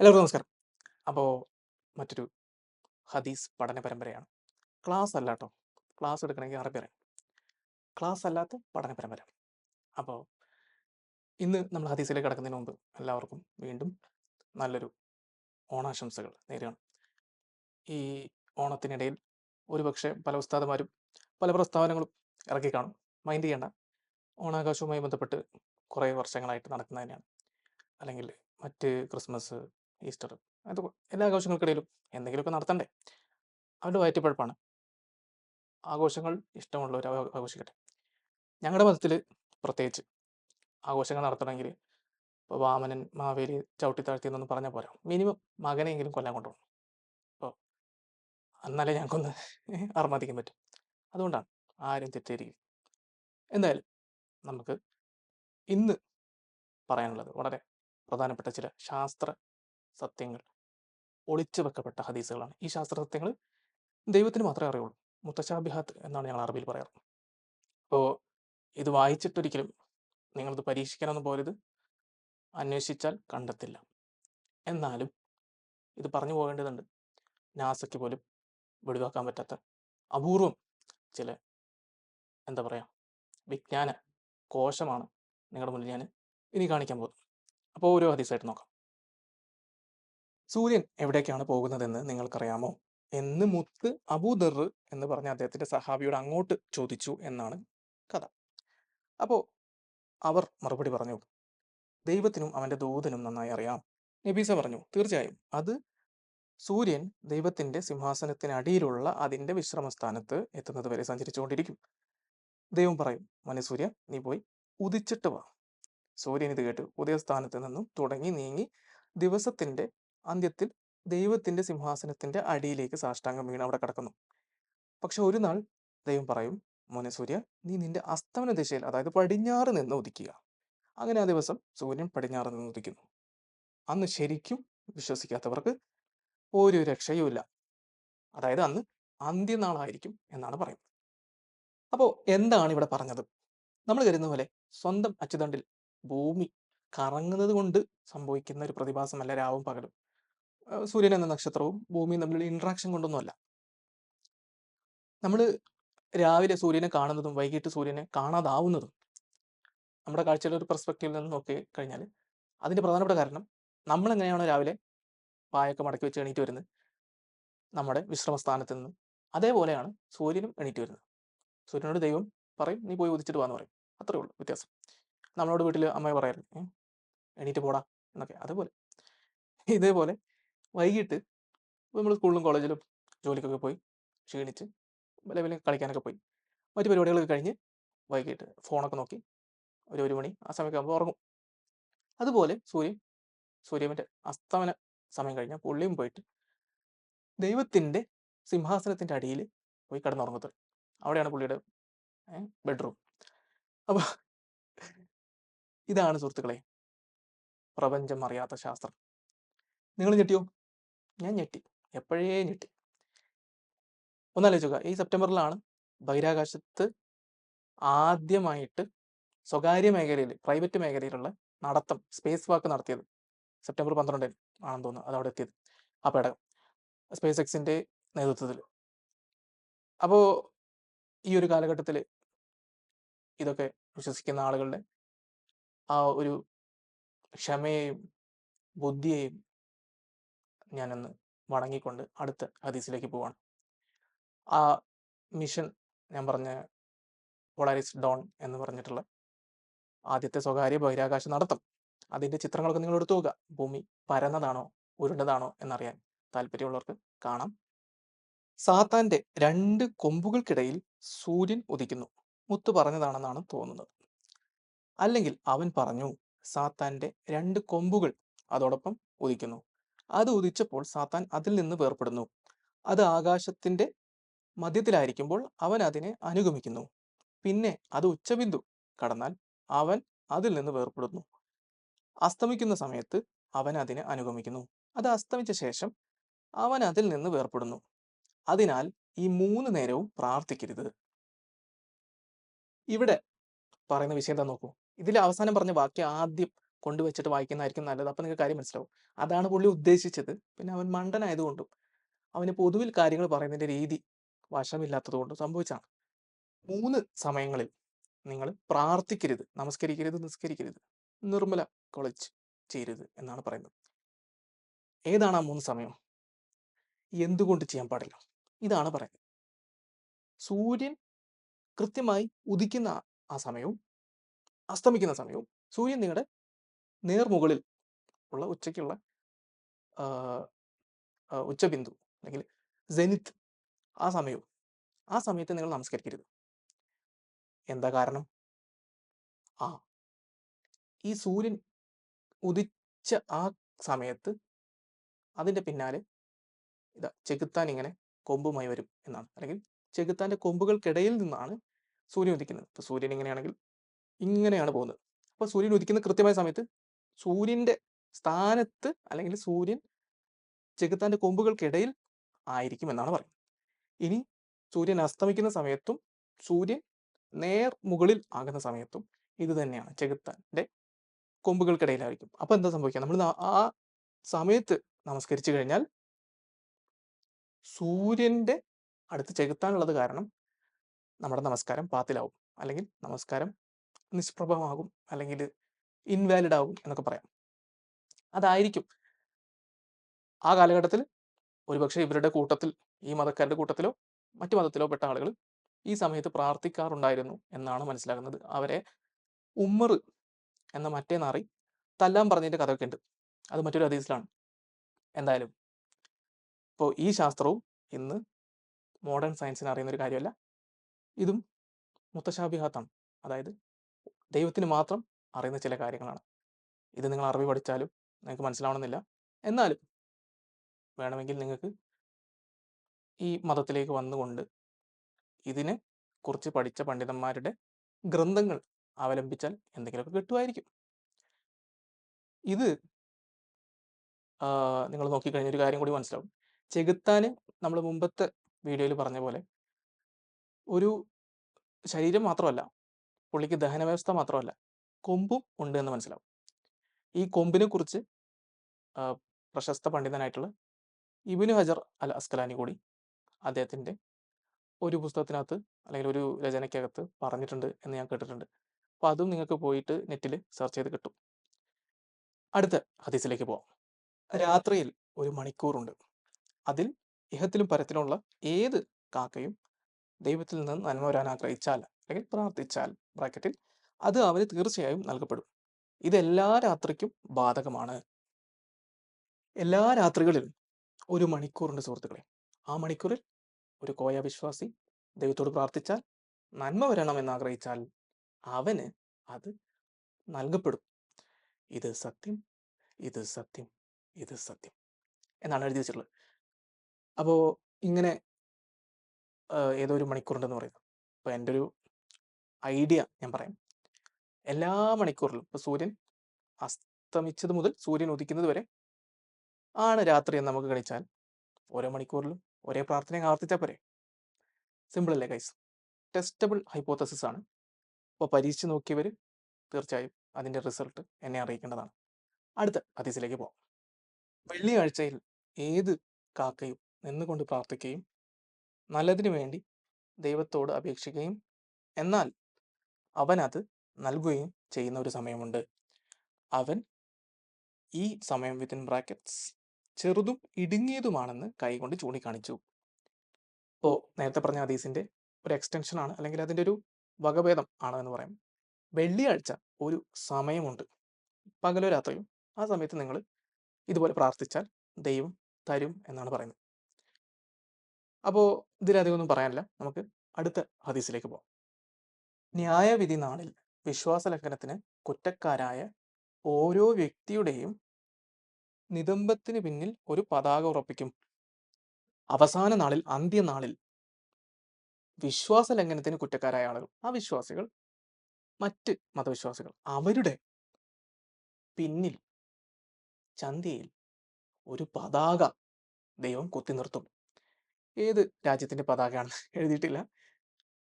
എല്ലാവർക്കും നമസ്കാരം. അപ്പോൾ മറ്റൊരു ഹദീസ് പഠന പരമ്പരയാണ്. ക്ലാസ് അല്ല കേട്ടോ ക്ലാസ് എടുക്കണമെങ്കിൽ അറബി അറിയാം ക്ലാസ് അല്ലാത്ത പഠന പരമ്പര. അപ്പോൾ ഇന്ന് നമ്മൾ ഹദീസിലേക്ക് കിടക്കുന്നതിന് മുമ്പ് എല്ലാവർക്കും വീണ്ടും നല്ലൊരു ഓണാശംസകൾ നേരുകയാണ്. ഈ ഓണത്തിനിടയിൽ ഒരുപക്ഷെ പല ഉസ്താദുമാരും പല പ്രസ്താവനകളും ഇറക്കി കാണും. മൈൻഡ് ചെയ്യേണ്ട. ഓണാഘോഷവുമായി ബന്ധപ്പെട്ട് കുറേ വർഷങ്ങളായിട്ട് നടക്കുന്നത് തന്നെയാണ് അല്ലെങ്കിൽ മറ്റ് ക്രിസ്മസ് ഈസ്റ്റർ. അത് എല്ലാ ആഘോഷങ്ങൾക്കിടയിലും എന്തെങ്കിലുമൊക്കെ നടത്തണ്ടേ? അവരുടെ വയറ്റിപ്പഴപ്പാണ്. ആഘോഷങ്ങൾ ഇഷ്ടമുള്ളവർ ആഘോ- ആഘോഷിക്കട്ടെ. ഞങ്ങളുടെ മതത്തിൽ പ്രത്യേകിച്ച് ആഘോഷങ്ങൾ നടത്തണമെങ്കിൽ ഇപ്പോൾ വാമനൻ മാവേലി ചവിട്ടി താഴ്ത്തി എന്നൊന്നും പറഞ്ഞാൽ പോരാ. മിനിമം മകനെയെങ്കിലും കൊല്ലാൻ കൊണ്ടുപോകണം അപ്പോൾ എന്നാലേ ഞങ്ങൾക്കൊന്ന് അർമാദിക്കാൻ പറ്റും. അതുകൊണ്ടാണ് ആരും തെറ്റിയിരിക്കും എന്തായാലും നമുക്ക് ഇന്ന് പറയാനുള്ളത് വളരെ പ്രധാനപ്പെട്ട ചില ശാസ്ത്ര സത്യങ്ങൾ ഒളിച്ചു വെക്കപ്പെട്ട ഹദീസുകളാണ്. ഈ ശാസ്ത്ര സത്യങ്ങൾ ദൈവത്തിന് മാത്രമേ അറിയുള്ളൂ. മുത്തശാബിഹാത്ത് എന്നാണ് ഞങ്ങൾ അറബിയിൽ പറയാറ് അപ്പോൾ ഇത് വായിച്ചിട്ടൊരിക്കലും നിങ്ങളിത് പരീക്ഷിക്കാനൊന്നും പോരുത് അന്വേഷിച്ചാൽ കണ്ടെത്തില്ല. എന്നാലും ഇത് പറഞ്ഞു പോകേണ്ടതുണ്ട്. നാസയ്ക്ക് പോലും വെളിവാക്കാൻ പറ്റാത്ത അപൂർവം ചില എന്താ പറയുക വിജ്ഞാന കോശമാണ് നിങ്ങളുടെ മുന്നിൽ ഞാൻ ഇനി കാണിക്കാൻ പോകുന്നത്. അപ്പോൾ ഓരോ ഹദീസായിട്ട് നോക്കാം. സൂര്യൻ എവിടേക്കാണ് പോകുന്നതെന്ന് നിങ്ങൾക്കറിയാമോ? എന്ന് മുത്ത് അബൂദർ എന്ന് പറഞ്ഞ അദ്ദേഹത്തിന്റെ സഹാബിയോട് അങ്ങോട്ട് ചോദിച്ചു എന്നാണ് കഥ. അപ്പോൾ അവർ മറുപടി പറഞ്ഞു ദൈവത്തിനും അവന്റെ ദൂതനും നന്നായി അറിയാം. നബീസ പറഞ്ഞു തീർച്ചയായും. അത് സൂര്യൻ ദൈവത്തിന്റെ സിംഹാസനത്തിനടിയിലുള്ള അതിന്റെ വിശ്രമസ്ഥാനത്ത് എത്തുന്നത് വരെ സഞ്ചരിച്ചുകൊണ്ടിരിക്കും. ദൈവം പറയും മനസൂര്യ നീ പോയി ഉദിച്ചിട്ട് വാ. സൂര്യൻ ഇത് കേട്ട് ഉദയസ്ഥാനത്ത് നിന്നും തുടങ്ങി നീങ്ങി ദിവസത്തിന്റെ അന്ത്യത്തിൽ ദൈവത്തിന്റെ സിംഹാസനത്തിന്റെ അടിയിലേക്ക് സാഷ്ടാംഗം വീണ് അവിടെ കിടക്കുന്നു. പക്ഷെ ഒരു നാൾ ദൈവം പറയും മോനെ സൂര്യ നീ നിന്റെ അസ്തമന ദിശയിൽ അതായത് പടിഞ്ഞാറ് നിന്ന് ഉദിക്കുക. അങ്ങനെ ആ ദിവസം സൂര്യൻ പടിഞ്ഞാറ് നിന്ന് ഉദിക്കുന്നു. അന്ന് ശരിക്കും വിശ്വസിക്കാത്തവർക്ക് ഒരു രക്ഷയുമില്ല അതായത് അന്ന് അന്ത്യനാളായിരിക്കും എന്നാണ് പറയുന്നത്. അപ്പോൾ എന്താണ് ഇവിടെ പറഞ്ഞത്? നമ്മൾ കരുതുന്ന പോലെ സ്വന്തം അച്ചുതണ്ടിൽ ഭൂമി കറങ്ങുന്നത് കൊണ്ട് സംഭവിക്കുന്ന ഒരു പ്രതിഭാസമല്ല രാവും പകലും. സൂര്യൻ എന്ന നക്ഷത്രവും ഭൂമിയും തമ്മിലുള്ള ഇന്ററാക്ഷൻ കൊണ്ടൊന്നുമല്ല. നമ്മൾ രാവിലെ സൂര്യനെ കാണുന്നതും വൈകിട്ട് സൂര്യനെ കാണാതാവുന്നതും നമ്മുടെ കാഴ്ചയുടെ ഒരു പെർസ്പെക്റ്റീവിൽ നിന്ന് നോക്കി കഴിഞ്ഞാൽ അതിന്റെ പ്രധാനപ്പെട്ട കാരണം നമ്മൾ എങ്ങനെയാണോ രാവിലെ പായൊക്കെ മടക്കി വെച്ച് എണീറ്റ് വരുന്നത്. നമ്മുടെ വിശ്രമസ്ഥാനത്ത് നിന്ന് അതേപോലെയാണ് സൂര്യനും എണീറ്റ് വരുന്നത്. സൂര്യനോട് ദൈവം പറയും നീ പോയി ഉദിച്ചിട്ട് പോകാന്ന് പറയും. അത്രേ ഉള്ളൂ വ്യത്യാസം. നമ്മളോട് വീട്ടിൽ അമ്മയെ പറയാറുണ്ട് എണീറ്റ് പോടാ എന്നൊക്കെ. അതേപോലെ. ഇതേപോലെ വൈകിട്ട് നമ്മൾ സ്കൂളിലും കോളേജിലും ജോലിക്കൊക്കെ പോയി ക്ഷീണിച്ച് ലെവലിൽ കളിക്കാനൊക്കെ പോയി. മറ്റു പരിപാടികളൊക്കെ കഴിഞ്ഞ് വൈകിട്ട് ഫോണൊക്കെ നോക്കി ഒരു ഒരു മണി ആ സമയമൊക്കെ ആകുമ്പോൾ ഉറങ്ങും. അതുപോലെ സൂര്യൻ സൂര്യന്റെ അസ്തമന സമയം കഴിഞ്ഞാൽ പുള്ളിയും പോയിട്ട് ദൈവത്തിന്റെ സിംഹാസനത്തിന്റെ അടിയിൽ പോയി കിടന്നുറങ്ങുന്നത്. അവിടെയാണ് പുള്ളിയുടെ ബെഡ്റൂം. അപ്പോൾ ഇതാണ് സുഹൃത്തുക്കളെ പ്രപഞ്ചം അറിയാത്ത ശാസ്ത്രം. നിങ്ങൾ ഞെട്ടിയോ? ഞാൻ ഞെട്ടി. എപ്പോഴേ ഞെട്ടി. ഒന്നാലോചിക്കുക ഈ സെപ്റ്റംബറിലാണ് ബഹിരാകാശത്ത് ആദ്യമായിട്ട് സ്വകാര്യ മേഖലയിൽ പ്രൈവറ്റ് മേഖലയിലുള്ള നടത്തം സ്പേസ് വാക്ക് നടത്തിയത് സെപ്റ്റംബർ പന്ത്രണ്ടിന് ആണെന്ന് തോന്നുന്നു. അത് അവിടെ എത്തിയത്. ആ പേടകം. സ്പേസ് എക്സിന്റെ നേതൃത്വത്തിൽ. അപ്പോൾ ഈ ഒരു കാലഘട്ടത്തിൽ ഇതൊക്കെ വിശ്വസിക്കുന്ന ആളുകളുടെ ആ ഒരു ക്ഷമയെയും ബുദ്ധിയെയും ഞാനൊന്ന് വണങ്ങിക്കൊണ്ട് അടുത്ത ഹദീസിലേക്ക് പോവാണ്. ആ മിഷൻ ഞാൻ പറഞ്ഞ പോളാരിസ് ഡോൺ എന്ന് പറഞ്ഞിട്ടുള്ള ആദ്യത്തെ സ്വകാര്യ ബഹിരാകാശ നടത്തം. അതിന്റെ ചിത്രങ്ങളൊക്കെ നിങ്ങൾ എടുത്തു നോക്കുക. ഭൂമി പരന്നതാണോ? ഉരുണ്ടതാണോ? എന്നറിയാൻ താല്പര്യമുള്ളവർക്ക് കാണാം. സാത്താന്റെ രണ്ട് കൊമ്പുകൾക്കിടയിൽ സൂര്യൻ ഉദിക്കുന്നു. മുത്തു പറഞ്ഞതാണെന്നാണ് തോന്നുന്നത്. അല്ലെങ്കിൽ അവൻ പറഞ്ഞു സാത്താന്റെ രണ്ട് കൊമ്പുകൾ അതോടൊപ്പം ഉദിക്കുന്നു. അത് ഉദിച്ചപ്പോൾ സാത്താൻ അതിൽ നിന്ന് വേർപ്പെടുന്നു അത് ആകാശത്തിന്റെ മധ്യത്തിലായിരിക്കുമ്പോൾ അവൻ അതിനെ അനുഗമിക്കുന്നു. പിന്നെ അത് ഉച്ചബിന്ദു കടന്നാൽ അവൻ അതിൽ നിന്ന് വേർപ്പെടുന്നു അസ്തമിക്കുന്ന സമയത്ത് അവൻ അതിനെ അനുഗമിക്കുന്നു. അത് അസ്തമിച്ച ശേഷം അവൻ അതിൽ നിന്ന് വേർപ്പെടുന്നു അതിനാൽ ഈ മൂന്ന് നേരവും പ്രാർത്ഥിക്കരുത്. ഇവിടെ പറയുന്ന വിഷയം എന്താ നോക്കൂ. ഇതിൽ അവസാനം പറഞ്ഞ വാക്യം ആദ്യം കൊണ്ടുവച്ചിട്ട് വായിക്കുന്നതായിരിക്കും നല്ലത്. അപ്പം നിങ്ങൾക്ക് കാര്യം മനസ്സിലാവും. അതാണ് പുള്ളി ഉദ്ദേശിച്ചത്. പിന്നെ അവൻ മണ്ടനായതുകൊണ്ടും അവന് പൊതുവിൽ കാര്യങ്ങൾ പറയുന്നതിന്റെ രീതി വശമില്ലാത്തതുകൊണ്ടും സംഭവിച്ചാണ് മൂന്ന് സമയങ്ങളിൽ നിങ്ങൾ പ്രാർത്ഥിക്കരുത്, നമസ്കരിക്കരുത്, നിസ്കരിക്കരുത്. നിർമ്മല കൊളച്ച് ചെയ്യരുത് എന്നാണ് പറയുന്നത്. ഏതാണ് ആ മൂന്ന് സമയം? എന്തുകൊണ്ട് ചെയ്യാൻ പാടില്ല? ഇതാണ് പറയുന്നത്. സൂര്യൻ കൃത്യമായി ഉദിക്കുന്ന ആ- സമയവും അസ്തമിക്കുന്ന സമയവും സൂര്യൻ നിങ്ങളുടെ നേർമുകളിൽ ഉള്ള ഉച്ചയ്ക്കുള്ള ഉച്ചബിന്ദു അല്ലെങ്കിൽ സെനിത്ത് ആ സമയവും ആ സമയത്ത് നിങ്ങൾ നമസ്കരിക്കരുത്. എന്താ കാരണം? ആ ഈ സൂര്യൻ ഉദിച്ച ആ സമയത്ത് അതിന്റെ പിന്നാലെ ഇതാ ചെകുത്താൻ ഇങ്ങനെ കൊമ്പുമായി വരും എന്നാണ്. അല്ലെങ്കിൽ ചെകുത്താന്റെ കൊമ്പുകൾക്കിടയിൽ നിന്നാണ് സൂര്യൻ ഉദിക്കുന്നത്. ഇപ്പോൾ സൂര്യൻ ഇങ്ങനെയാണെങ്കിൽ ഇങ്ങനെയാണ് പോകുന്നത്. അപ്പോൾ സൂര്യൻ ഉദിക്കുന്ന കൃത്യമായ സമയത്ത് സൂര്യന്റെ സ്ഥാനത്ത് അല്ലെങ്കിൽ സൂര്യൻ ചെകുത്താന്റെ കൊമ്പുകൾക്കിടയിൽ ആയിരിക്കും എന്നാണ് പറയുന്നത്. ഇനി സൂര്യൻ അസ്തമിക്കുന്ന സമയത്തും സൂര്യൻ നേർ മുകളിൽ ആകുന്ന സമയത്തും ഇത് തന്നെയാണ്. ചെകുത്താന്റെ കൊമ്പുകൾക്കിടയിലായിരിക്കും. അപ്പൊ എന്താ സംഭവിക്കുക? നമ്മൾ ആ സമയത്ത് നമസ്കരിച്ചു കഴിഞ്ഞാൽ സൂര്യന്റെ അടുത്ത് ചെകുത്താനുള്ളത് കാരണം നമ്മുടെ നമസ്കാരം പാത്തിലാവും. അല്ലെങ്കിൽ നമസ്കാരം നിഷ്പ്രഭമാകും. അല്ലെങ്കിൽ ഇൻവാലിഡ് ആകും എന്നൊക്കെ പറയാം. അതായിരിക്കും ആ കാലഘട്ടത്തിൽ ഒരുപക്ഷെ ഇവരുടെ കൂട്ടത്തിൽ ഈ മതക്കാരുടെ കൂട്ടത്തിലോ മറ്റു മതത്തിലോ പെട്ട ആളുകൾ ഈ സമയത്ത് പ്രാർത്ഥിക്കാറുണ്ടായിരുന്നു എന്നാണ് മനസ്സിലാകുന്നത്. അവരെ ഉമ്മർ എന്ന മറ്റേ നാറി തല്ലാൻ പറഞ്ഞതിന്റെ കഥയൊക്കെ ഉണ്ട്. അത് മറ്റൊരു അതീസിലാണ് എന്തായാലും ഇപ്പോൾ ഈ ശാസ്ത്രവും ഇന്ന് മോഡേൺ സയൻസിന് അറിയുന്ന ഒരു കാര്യമല്ല. ഇതും മുത്തശാബിഹാത്താണ്. അതായത് ദൈവത്തിന് മാത്രം അറിയുന്ന ചില കാര്യങ്ങളാണ്. ഇത് നിങ്ങൾ അറബി പഠിച്ചാലും നിങ്ങൾക്ക് മനസ്സിലാവണമെന്നില്ല. എന്നാലും വേണമെങ്കിൽ നിങ്ങൾക്ക് ഈ മതത്തിലേക്ക് വന്നുകൊണ്ട് ഇതിനെ കുറിച്ച് പഠിച്ച പണ്ഡിതന്മാരുടെ ഗ്രന്ഥങ്ങൾ അവലംബിച്ചാൽ എന്തെങ്കിലുമൊക്കെ കിട്ടുമായിരിക്കും. ഇത് നിങ്ങൾ നോക്കിക്കഴിഞ്ഞ ഒരു കാര്യം കൂടി മനസ്സിലാവും. ചെകുത്താന് നമ്മൾ മുമ്പത്തെ വീഡിയോയിൽ പറഞ്ഞ പോലെ ഒരു ശരീരം മാത്രമല്ല, പുള്ളിക്ക് ദഹന വ്യവസ്ഥ മാത്രമല്ല, കൊമ്പും ഉണ്ട് എന്ന് മനസ്സിലാവും. ഈ കൊമ്പിനെ കുറിച്ച് പ്രശസ്ത പണ്ഡിതനായിട്ടുള്ള ഇബിനു ഹജർ അൽ അസ്കലാനി കൂടി അദ്ദേഹത്തിന്റെ ഒരു പുസ്തകത്തിനകത്ത് അല്ലെങ്കിൽ ഒരു രചനയ്ക്കകത്ത് പറഞ്ഞിട്ടുണ്ട് എന്ന് ഞാൻ കേട്ടിട്ടുണ്ട്. അപ്പോൾ അതും നിങ്ങൾക്ക് പോയിട്ട് നെറ്റിൽ സെർച്ച് ചെയ്ത് കിട്ടും. അടുത്ത ഹദീസിലേക്ക് പോവാം. രാത്രിയിൽ ഒരു മണിക്കൂറുണ്ട്. അതിൽ ഇഹത്തിലും പരത്തിലുമുള്ള ഏത് കാക്കയും ദൈവത്തിൽ നിന്ന് നന്മ വരാൻ ആഗ്രഹിച്ചാൽ അല്ലെങ്കിൽ പ്രാർത്ഥിച്ചാൽ ബ്രാക്കറ്റിൽ അത് അവന് തീർച്ചയായും നൽകപ്പെടും. ഇത് എല്ലാ രാത്രിക്കും ബാധകമാണ്. എല്ലാ രാത്രികളിലും ഒരു മണിക്കൂറുണ്ട് സുഹൃത്തുക്കളെ. ആ മണിക്കൂറിൽ ഒരു കോയ വിശ്വാസി ദൈവത്തോട് പ്രാർത്ഥിച്ചാൽ നന്മ വരണമെന്ന് ആഗ്രഹിച്ചാൽ അവന് അത് നൽകപ്പെടും. ഇത് സത്യം, ഇത് സത്യം, ഇത് സത്യം എന്നാണ് എഴുതി വെച്ചിട്ടുള്ളത്. അപ്പോ ഇങ്ങനെ ഏതോ ഒരു മണിക്കൂറുണ്ടെന്ന് പറയുന്നു. അപ്പോൾ എന്റെ ഒരു ഐഡിയ ഞാൻ പറയാം. എല്ലാ മണിക്കൂറിലും ഇപ്പോൾ സൂര്യൻ അസ്തമിച്ചത് മുതൽ സൂര്യൻ ഉദിക്കുന്നത് വരെ ആണ് രാത്രി എന്ന് നമുക്ക് കളിച്ചാൽ ഓരോ മണിക്കൂറിലും ഒരേ പ്രാർത്ഥന ആവർത്തിച്ചാൽ പോരെ? സിമ്പിൾ അല്ലേ കൈസ് ടെസ്റ്റബിൾ ഹൈപ്പോത്തസിസ് ആണ്. അപ്പോൾ പരീക്ഷിച്ച് നോക്കിയവർ തീർച്ചയായും അതിന്റെ റിസൾട്ട് എന്നെ അറിയിക്കേണ്ടതാണ്. അടുത്ത ഹദീസിലേക്ക് പോകാം വെള്ളിയാഴ്ചയിൽ ഏത് കാക്കയും നിന്നുകൊണ്ട് പ്രാർത്ഥിക്കുകയും നല്ലതിനു വേണ്ടി ദൈവത്തോട് അപേക്ഷിക്കുകയും എന്നാൽ അവനത് നൽകുകയും ചെയ്യുന്ന ഒരു സമയമുണ്ട്. അവൻ ഈ സമയം വിത്തിൻ ബ്രാക്കറ്റ്സ് ചെറുതും ഇടുങ്ങിയതുമാണെന്ന് കൈകൊണ്ട് ചൂണ്ടിക്കാണിച്ചു. ഇപ്പോൾ നേരത്തെ പറഞ്ഞ ഹദീസിന്റെ ഒരു എക്സ്റ്റൻഷൻ ആണ് അല്ലെങ്കിൽ അതിന്റെ ഒരു വകഭേദം ആണ് എന്ന് പറയാം. വെള്ളിയാഴ്ച ഒരു സമയമുണ്ട്. പകലോ രാത്രിയും ആ സമയത്ത് നിങ്ങൾ ഇതുപോലെ പ്രാർത്ഥിച്ചാൽ ദൈവം തരും എന്നാണ് പറയുന്നത്. അപ്പോൾ ഇതിലധികം ഒന്നും പറയാനില്ല. നമുക്ക് അടുത്ത ഹദീസിലേക്ക് പോവാം. ന്യായവിധി നാളിൽ വിശ്വാസ ലംഘനത്തിന് കുറ്റക്കാരായ ഓരോ വ്യക്തിയുടെയും നിതംബത്തിന് പിന്നിൽ ഒരു പതാക ഉറപ്പിക്കും. അവസാന നാളിൽ അന്ത്യനാളിൽ വിശ്വാസ ലംഘനത്തിന് കുറ്റക്കാരായ ആളുകൾ ആ വിശ്വാസികൾ മറ്റ് മതവിശ്വാസികൾ അവരുടെ പിന്നിൽ ചന്തിയിൽ ഒരു പതാക ദൈവം കൊത്തി നിർത്തും. ഏത് രാജ്യത്തിന്റെ പതാകയാണെന്ന് എഴുതിയിട്ടില്ല.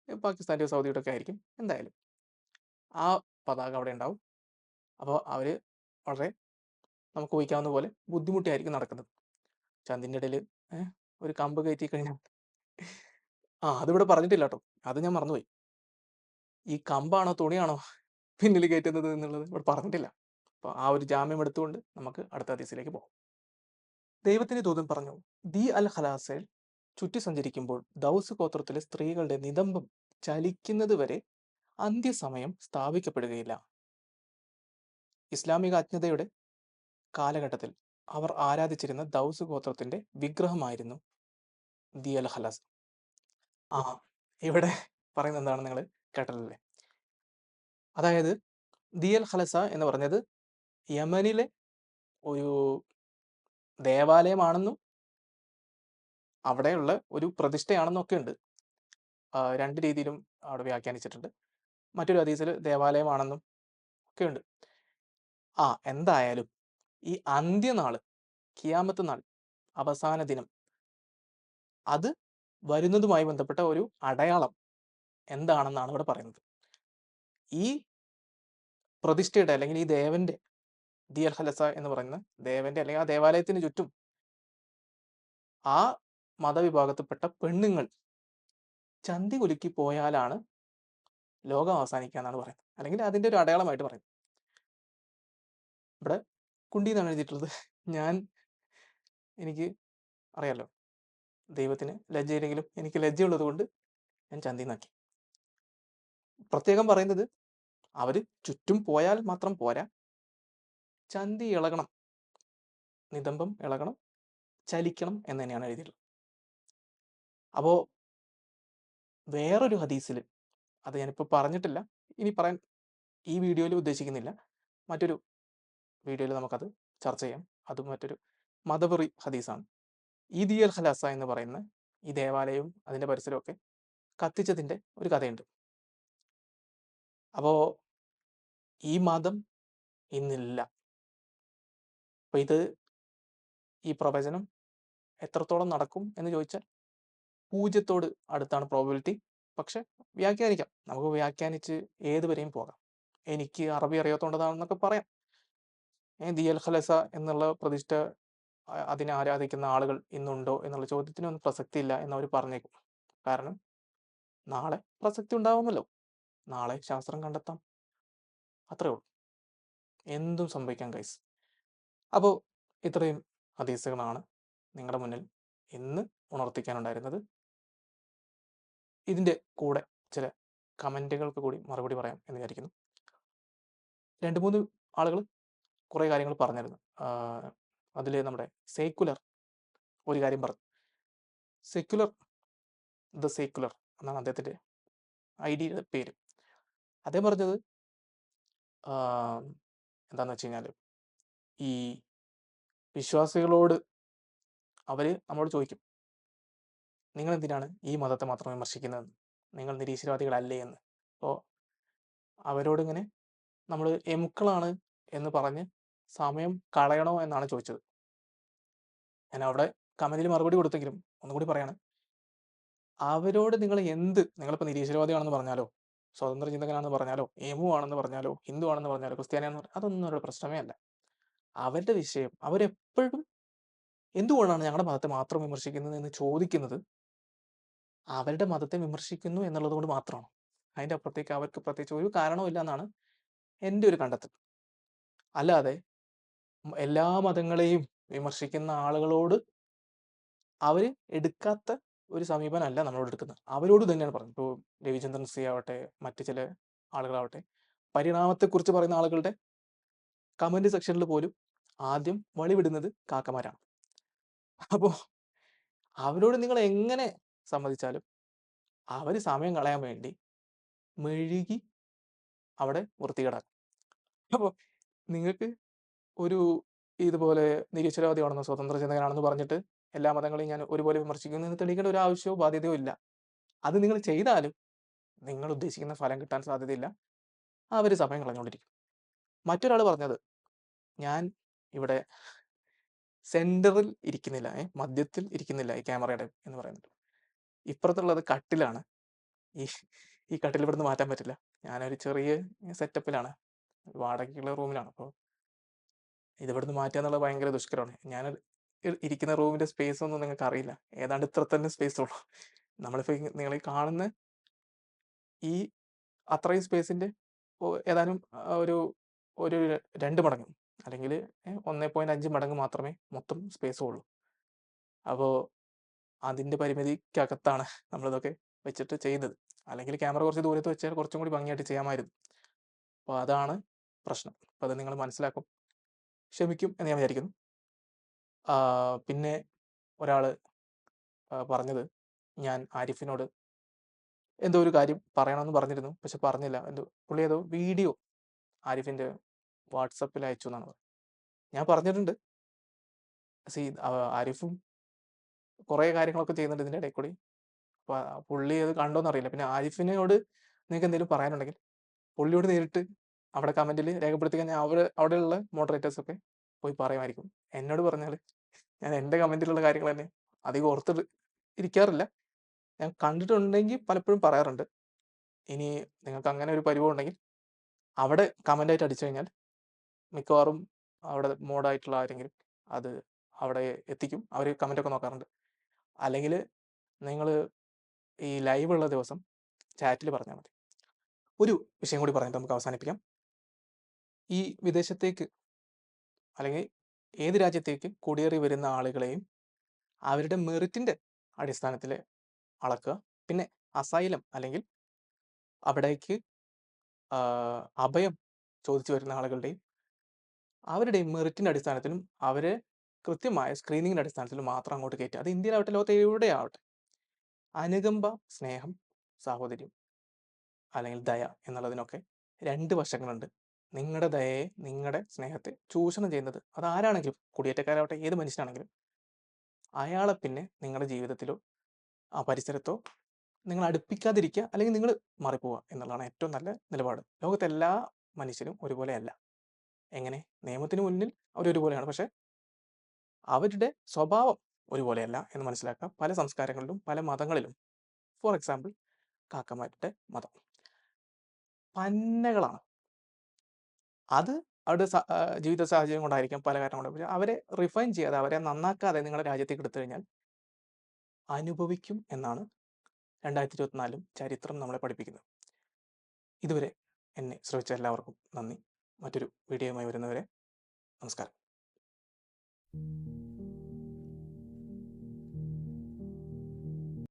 പാകിസ്ഥാന്റെയോ സൗദിയുടെ ഒക്കെ ആയിരിക്കും. എന്തായാലും ആ പതാക അവിടെ ഉണ്ടാവും. അപ്പോൾ അവർ വളരെ നമുക്ക് ഊഹിക്കാവുന്ന പോലെ ബുദ്ധിമുട്ടിയായിരിക്കും നടക്കുന്നത്. ചന്തിന്റെ ഇടയിൽ ഒരു കമ്പ് കയറ്റി കഴിഞ്ഞാൽ ആ അതിവിടെ പറഞ്ഞിട്ടില്ല കേട്ടോ. അത് ഞാൻ മറന്നുപോയി. ഈ കമ്പാണോ തുണിയാണോ പിന്നിൽ കയറ്റുന്നത് എന്നുള്ളത് ഇവിടെ പറഞ്ഞിട്ടില്ല. അപ്പോൾ ആ ഒരു ജാമ്യം എടുത്തുകൊണ്ട് നമുക്ക് അടുത്ത ദിവസത്തിലേക്ക് പോകാം. ദൈവത്തിന്റെ ദൂതൻ പറഞ്ഞു ദി അൽ ഹലാസേൽ ചുറ്റി സഞ്ചരിക്കുമ്പോൾ ദൗസ് ഗോത്രത്തിലെ സ്ത്രീകളുടെ നിതംബം ചലിക്കുന്നത് വരെ അന്ത്യസമയം സ്ഥാപിക്കപ്പെടുകയില്ല. ഇസ്ലാമിക അജ്ഞതയുടെ കാലഘട്ടത്തിൽ അവർ ആരാധിച്ചിരുന്ന ദൗസ് ഗോത്രത്തിന്റെ വിഗ്രഹമായിരുന്നു ദി അൽ ഹലാസ് ആ ഇവിടെ പറയുന്നത് എന്താണ് നിങ്ങൾ കേട്ടല്ലേ അതായത് ദിയൽ ഹലസ എന്ന് പറഞ്ഞത് യമനിലെ ഒരു ദേവാലയമാണെന്നും അവിടെയുള്ള ഒരു പ്രതിഷ്ഠയാണെന്നൊക്കെ ഉണ്ട്. രണ്ട് രീതിയിലും അവിടെ വ്യാഖ്യാനിച്ചിട്ടുണ്ട്. മറ്റൊരു ഹദീസിൽ ദേവാലയമാണെന്നും ഒക്കെ ഉണ്ട് ആ എന്തായാലും ഈ അന്ത്യനാൾ കിയാമത്ത് നാൾ അവസാന ദിനം അത് വരുന്നതുമായി ബന്ധപ്പെട്ട ഒരു അടയാളം എന്താണെന്നാണ് ഇവിടെ പറയുന്നത്. ഈ പ്രതിഷ്ഠയുടെ അല്ലെങ്കിൽ ഈ ദേവന്റെ ദിയൽ ഹലസ എന്ന് പറയുന്ന ദേവന്റെ അല്ലെങ്കിൽ ആ ദേവാലയത്തിന് ചുറ്റും ആ മതവിഭാഗത്തിൽപ്പെട്ട പെണ്ണുങ്ങൾ ചന്തി കുലുക്കി പോയാലാണ് ലോകം അവസാനിക്കുക എന്നാണ് പറയുന്നത്. അല്ലെങ്കിൽ അതിന്റെ ഒരു അടയാളമായിട്ട് പറയുന്നത്. ഇവിടെ കുണ്ടി എന്നാണ് എഴുതിയിട്ടുള്ളത്. ഞാൻ എനിക്ക് അറിയാലോ ദൈവത്തിന് ലജ്ജയില്ലെങ്കിലും എനിക്ക് ലജ്ജയുള്ളത് കൊണ്ട് ഞാൻ ചന്തി നാക്കി പ്രത്യേകം പറയുന്നത് അവർ ചുറ്റും പോയാൽ മാത്രം പോരാ. ചന്തി ഇളകണം. നിതംബം ഇളകണം. ചലിക്കണം എന്ന് തന്നെയാണ് എഴുതിയിട്ടുള്ളത്. അപ്പോൾ വേറൊരു ഹദീസിൽ അത് ഞാനിപ്പോൾ പറഞ്ഞിട്ടില്ല. ഇനി പറയാൻ ഈ വീഡിയോയിൽ ഉദ്ദേശിക്കുന്നില്ല. മറ്റൊരു വീഡിയോയിൽ നമുക്കത് ചർച്ച ചെയ്യാം. അതും മറ്റൊരു മതപുറി ഹദീസാണ്. ഈദി അൽ ഖലാസ എന്ന് പറയുന്ന ഈ ദേവാലയവും അതിന്റെ പരിസരമൊക്കെ കത്തിച്ചതിന്റെ ഒരു കഥയുണ്ട്. അപ്പോൾ ഈ മതം ഇന്നില്ല. അപ്പൊ ഇത് ഈ പ്രവചനം എത്രത്തോളം നടക്കും എന്ന് ചോദിച്ചാൽ പൂജ്യത്തോട് അടുത്താണ് പ്രോബിലിറ്റി പക്ഷെ വ്യാഖ്യാനിക്കാം. നമുക്ക് വ്യാഖ്യാനിച്ച് ഏതുവരെയും പോകാം. എനിക്ക് അറബി അറിയാത്തോണ്ടതാണെന്നൊക്കെ പറയാം. ദിയൽ ഖലസ എന്നുള്ള പ്രതിഷ്ഠ അതിനെ ആരാധിക്കുന്ന ആളുകൾ ഇന്നുണ്ടോ എന്നുള്ള ചോദ്യത്തിനൊന്നും പ്രസക്തിയില്ല എന്നവർ പറഞ്ഞേക്കും. കാരണം നാളെ പ്രസക്തി ഉണ്ടാവുമല്ലോ. നാളെ ശാസ്ത്രം കണ്ടെത്താം. അത്രേ ഉള്ളൂ. എന്തും സംഭവിക്കാം കൈസ് അപ്പോൾ ഇത്രയും ഹദീസുകളാണ് നിങ്ങളുടെ മുന്നിൽ ഇന്ന് ഉണർത്തിക്കാനുണ്ടായിരുന്നത്. ഇതിന്റെ കൂടെ ചില കമന്റുകൾക്ക് കൂടി മറുപടി പറയാം എന്ന് വിചാരിക്കുന്നു. രണ്ട് മൂന്ന് ആളുകൾ കുറേ കാര്യങ്ങൾ പറഞ്ഞിരുന്നു. അതിൽ നമ്മുടെ സേക്കുലർ ഒരു കാര്യം പറഞ്ഞു. സെക്യുലർ ദ സേക്കുലർ എന്നാണ് അദ്ദേഹത്തിന്റെ ഐ ഡിയുടെ പേര്. അദ്ദേഹം പറഞ്ഞത് എന്താണെന്ന് വെച്ച് കഴിഞ്ഞാൽ ഈ വിശ്വാസികളോട് അവർ നമ്മളോട് ചോദിക്കും. നിങ്ങൾ എന്തിനാണ് ഈ മതത്തെ മാത്രം വിമർശിക്കുന്നത്? നിങ്ങൾ നിരീശ്വരവാദികളല്ലേ എന്ന്. അപ്പോൾ അവരോടിങ്ങനെ നമ്മൾ എമുക്കളാണ് എന്ന് പറഞ്ഞ് സമയം കളയണോ എന്നാണ് ചോദിച്ചത്. ഞാൻ അവിടെ കമന്റിൽ മറുപടി കൊടുത്തെങ്കിലും ഒന്നുകൂടി പറയാണ്. അവരോട് നിങ്ങൾ എന്ത് നിങ്ങളിപ്പോൾ നിരീശ്വരവാദിയാണെന്ന് പറഞ്ഞാലോ സ്വതന്ത്ര ചിന്തകനാണെന്ന് പറഞ്ഞാലോ എമു ആണെന്ന് പറഞ്ഞാലോ ഹിന്ദു ആണെന്ന് പറഞ്ഞാലോ ക്രിസ്ത്യാനിയാണെന്ന് പറഞ്ഞാൽ അതൊന്നും അവരുടെ പ്രശ്നമേ അല്ല. അവരുടെ വിഷയം അവരെപ്പോഴും എന്തുകൊണ്ടാണ് ഞങ്ങളുടെ മതത്തെ മാത്രം വിമർശിക്കുന്നത് എന്ന് ചോദിക്കുന്നത്? അവരുടെ മതത്തെ വിമർശിക്കുന്നു എന്നുള്ളത് കൊണ്ട് മാത്രമാണ്. അതിന്റെ അപ്പുറത്തേക്ക് അവർക്ക് പ്രത്യേകിച്ച് ഒരു കാരണവും എന്നാണ് എന്റെ ഒരു കണ്ടെത്തൽ. അല്ലാതെ എല്ലാ മതങ്ങളെയും വിമർശിക്കുന്ന ആളുകളോട് അവർ എടുക്കാത്ത ഒരു സമീപനമല്ല നമ്മളോട് എടുക്കുന്നത്. അവരോട് തന്നെയാണ് പറഞ്ഞത്. ഇപ്പോൾ രവിചന്ദ്രൻ സി ആവട്ടെ മറ്റു ചില ആളുകളാവട്ടെ പരിണാമത്തെക്കുറിച്ച് പറയുന്ന ആളുകളുടെ കമന്റ് സെക്ഷനിൽ പോലും ആദ്യം വളിവിടുന്നത് കാക്കമാരാണ്. അപ്പോൾ അവരോട് നിങ്ങൾ എങ്ങനെ സമ്മതിച്ചാലും അവർ സമയം കളയാൻ വേണ്ടി മെഴുകി അവിടെ വൃത്തികേടാക്കും. അപ്പോൾ നിങ്ങൾക്ക് ഒരു ഇതുപോലെ നിരീശ്വരവാദിയാണെന്ന് സ്വതന്ത്ര ചിന്തകനാണെന്ന് പറഞ്ഞിട്ട് എല്ലാ മതങ്ങളെയും ഞാൻ ഒരുപോലെ വിമർശിക്കുന്നു എന്ന് തെളിയിക്കേണ്ട ഒരു ആവശ്യമോ ബാധ്യതയോ ഇല്ല. അത് നിങ്ങൾ ചെയ്താലും നിങ്ങൾ ഉദ്ദേശിക്കുന്ന ഫലം കിട്ടാൻ സാധ്യതയില്ല. അവർ സമയം കളഞ്ഞുകൊണ്ടിരിക്കും. മറ്റൊരാൾ പറഞ്ഞത് ഞാൻ ഇവിടെ സെന്ററിൽ ഇരിക്കുന്നില്ല മധ്യത്തിൽ ഇരിക്കുന്നില്ല ഈ ക്യാമറയുടെ എന്ന് പറയുന്നത്. ഇപ്പുറത്തുള്ളത് കട്ടിലാണ്. ഈ ഈ കട്ടിൽ ഇവിടുന്ന് മാറ്റാൻ പറ്റില്ല. ഞാനൊരു ചെറിയ സെറ്റപ്പിലാണ്. വാടകയ്ക്കുള്ള റൂമിലാണ്. അപ്പോൾ ഇത് ഇവിടുന്ന് മാറ്റുക എന്നുള്ളത് ഭയങ്കര ദുഷ്കരമാണ്. ഞാൻ ഇരിക്കുന്ന റൂമിന്റെ സ്പേസ് ഒന്നും നിങ്ങൾക്ക് അറിയില്ല ഏതാണ്ട് ഇത്ര തന്നെ സ്പേസ് ഉള്ളൂ. നമ്മളിപ്പോൾ നിങ്ങൾ കാണുന്ന ഈ അത്രയും സ്പേസിന്റെ ഏതാനും ഒരു ഒരു രണ്ട് മടങ്ങ്. അല്ലെങ്കിൽ ഒന്നേ പോയിന്റ് അഞ്ച് മടങ്ങ് മാത്രമേ മൊത്തം സ്പേസ് ഉള്ളൂ. അപ്പോൾ അതിന്റെ പരിമിതിക്കകത്താണ് നമ്മളിതൊക്കെ വെച്ചിട്ട് ചെയ്യുന്നത്. അല്ലെങ്കിൽ ക്യാമറ കുറച്ച് ദൂരത്ത് വെച്ചാൽ കുറച്ചും കൂടി ഭംഗിയായിട്ട് ചെയ്യാമായിരുന്നു. അപ്പോൾ അതാണ് പ്രശ്നം. അപ്പോൾ അത് നിങ്ങൾ മനസ്സിലാക്കും. ക്ഷമിക്കും എന്ന് ഞാൻ വിചാരിക്കുന്നു. പിന്നെ ഒരാൾ പറഞ്ഞത് ഞാൻ ആരിഫിനോട് എന്തോ ഒരു കാര്യം പറയണമെന്ന് പറഞ്ഞിരുന്നു. പക്ഷെ പറഞ്ഞില്ല. എന്തോ പുള്ളി ഏതോ വീഡിയോ ആരിഫിന്റെ വാട്സപ്പിൽ അയച്ചു എന്നാണ് പറഞ്ഞത്. ഞാൻ പറഞ്ഞിട്ടുണ്ട്. സി ആരിഫും കുറേ കാര്യങ്ങളൊക്കെ ചെയ്യുന്നുണ്ട് ഇതിന്റെ ഇടയിൽ കൂടി അപ്പോൾ പുള്ളി അത് കണ്ടോന്ന് അറിയില്ല. പിന്നെ ആരിഫിനോട് നിങ്ങൾക്ക് എന്തെങ്കിലും പറയാനുണ്ടെങ്കിൽ പുള്ളിയോട് നേരിട്ട് അവിടെ കമന്റിൽ രേഖപ്പെടുത്തിക്കാൻ ഞാൻ അവർ അവിടെയുള്ള മോഡറേറ്റേഴ്സൊക്കെ പോയി പറയുമായിരിക്കും. എന്നോട് പറഞ്ഞാൽ ഞാൻ എന്റെ കമന്റിലുള്ള കാര്യങ്ങൾ തന്നെ അധികം ഓർത്ത് ഇരിക്കാറില്ല. ഞാൻ കണ്ടിട്ടുണ്ടെങ്കിൽ പലപ്പോഴും പറയാറുണ്ട്. ഇനി നിങ്ങൾക്ക് അങ്ങനെ ഒരു പരിവം ഉണ്ടെങ്കിൽ അവിടെ കമന്റ് ആയിട്ട് അടിച്ചു കഴിഞ്ഞാൽ മിക്കവാറും അവിടെ മോഡായിട്ടുള്ള ആരെങ്കിലും അത് അവിടെ എത്തിക്കും. അവർ കമന്റ് ഒക്കെ നോക്കാറുണ്ട്. അല്ലെങ്കിൽ നിങ്ങൾ ഈ ലൈവ് ഉള്ള ദിവസം ചാറ്റിൽ പറഞ്ഞാൽ മതി. ഒരു വിഷയം കൂടി പറഞ്ഞിട്ട് നമുക്ക് അവസാനിപ്പിക്കാം. ഈ വിദേശത്തേക്ക് അല്ലെങ്കിൽ ഏത് രാജ്യത്തേക്ക് കുടിയേറി വരുന്ന ആളുകളെയും അവരുടെ മെറിറ്റിന്റെ അടിസ്ഥാനത്തിൽ അളക്കുക. പിന്നെ അസൈലം അല്ലെങ്കിൽ അവിടേക്ക് അഭയം ചോദിച്ചു വരുന്ന ആളുകളുടെയും അവരുടെയും മെറിറ്റിന്റെ അടിസ്ഥാനത്തിലും അവരെ കൃത്യമായ സ്ക്രീനിങ്ങിന്റെ അടിസ്ഥാനത്തിൽ മാത്രം അങ്ങോട്ട് കയറ്റുക അത് ഇന്ത്യയിലാവട്ടെ ലോകത്ത് എവിടെ ആവട്ടെ. അനുകമ്പ സ്നേഹം സാഹോദര്യം അല്ലെങ്കിൽ ദയ എന്നുള്ളതിനൊക്കെ രണ്ട് വശങ്ങളുണ്ട്. നിങ്ങളുടെ ദയയെ നിങ്ങളുടെ സ്നേഹത്തെ ചൂഷണം ചെയ്യുന്നത് അത് ആരാണെങ്കിലും കുടിയേറ്റക്കാരാവട്ടെ ഏത് മനുഷ്യനാണെങ്കിലും അയാളെ പിന്നെ നിങ്ങളുടെ ജീവിതത്തിലോ ആ പരിസരത്തോ നിങ്ങൾ അടുപ്പിക്കാതിരിക്കുക അല്ലെങ്കിൽ നിങ്ങൾ മാറിപ്പോവുക എന്നുള്ളതാണ് ഏറ്റവും നല്ല നിലപാട്. ലോകത്തെല്ലാ മനുഷ്യരും ഒരുപോലെയല്ല. എങ്ങനെ? നിയമത്തിന് മുന്നിൽ അവരൊരുപോലെയാണ്. പക്ഷേ പക്ഷെ അവരുടെ സ്വഭാവം ഒരുപോലെയല്ല എന്ന് മനസ്സിലാക്കാം പല സംസ്കാരങ്ങളിലും പല മതങ്ങളിലും. ഫോർ എക്സാമ്പിൾ കാക്കമാരുടെ മതം. പന്നകളാണ്. അത് അവരുടെ ജീവിത സാഹചര്യം കൊണ്ടായിരിക്കാം പല കാരണം കൊണ്ട് അവരെ റിഫൈൻ ചെയ്യാതെ അവരെ നന്നാക്കാതെ നിങ്ങളുടെ രാജ്യത്തേക്ക് എടുത്തു കഴിഞ്ഞാൽ അനുഭവിക്കും എന്നാണ് രണ്ടായിരത്തി ഇരുപത്തിനാലും ചരിത്രം നമ്മളെ പഠിപ്പിക്കുന്നത്. ഇതുവരെ എന്നെ ശ്രമിച്ച എല്ലാവർക്കും നന്ദി. മറ്റൊരു വീഡിയോയുമായി വരുന്നവരെ നമസ്കാരം. Thank you.